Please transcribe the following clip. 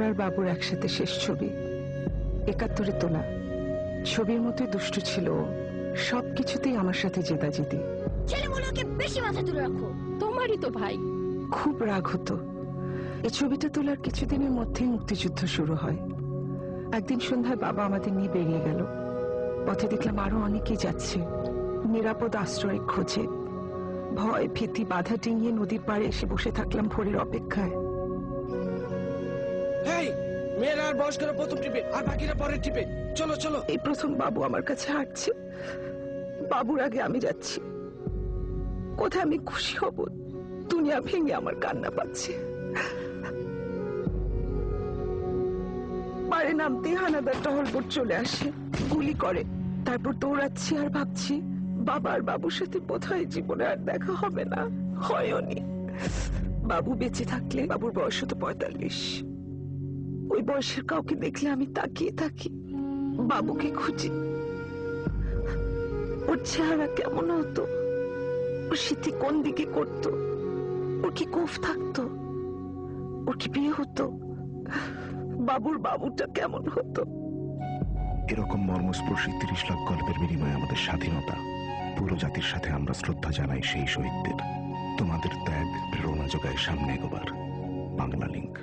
আর বাবুর একসাথে শেষ ছবি। একাত্তরে তোলা। ছবির মতোই দুষ্টু ছিল ও। সবকিছুতেই আমার সাথে জেদাজেদি। ছেলেগুলোকে বেশি মাথা তুলে রাখো। তোমারই তো ভাই। খুব রাগ হতো। এই ছবিটা তোলার কিছুদিনের মধ্যেই মুক্তিযুদ্ধ শুরু হয়। একদিন সন্ধ্যায় বাবা আমাদের নিয়ে বেরিয়ে গেল। পথে দেখলাম আরও অনেকেই যাচ্ছে। নিরাপদ আশ্রয় খোঁজে। ভয় ভীতি বাধা ডিঙিয়ে নদীর পাড়ে এসে বসে থাকলাম ভোরের অপেক্ষায়। হেই মেয়েরা আর বয়স্করা প্রথম টিপে, আর বাকিরা পরের টিপে। চলো চলো। এই প্রথম বাবু আমার কাছে হাঁটছে। বাবুর আগে আমি যাচ্ছি। কোথায় আমি খুশি হব? দুনিয়া ভেঙে আমার কান্না পাচ্ছে। পারে নামতে হানাদার টহলপুর চলে আসে। গুলি করে। তারপর দৌড়াচ্ছি আর ভাবছি, বাবার বাবুর সাথে বোধহয় জীবনে আর দেখা হবে না। হয়নি বাবু বেঁচে থাকলে বাবুর বয়স হতো পঁয়তাল্লিশ। ওই বয়সের কাউকে দেখলে আমি তাকিয়ে থাকি, বাবুকে খুঁজি। ওর চেহারা কেমন হতো? ওর স্মৃতি কোন দিকে করত? ওর কি কোফ থাকতো? ওর কি বিয়ে হতো? বাবুর বাবুটা কেমন হতো? এরকম মর্মস্পর্শী তিরিশ লাখ গল্পের বিনিময়ে আমাদের স্বাধীনতা, পুরো জাতির সাথে আমরা শ্রদ্ধা জানাই সেই শহীদদের। তোমাদের ত্যাগ, প্রেরণা যোগায় সামনে এগোবার বাংলা লিঙ্ক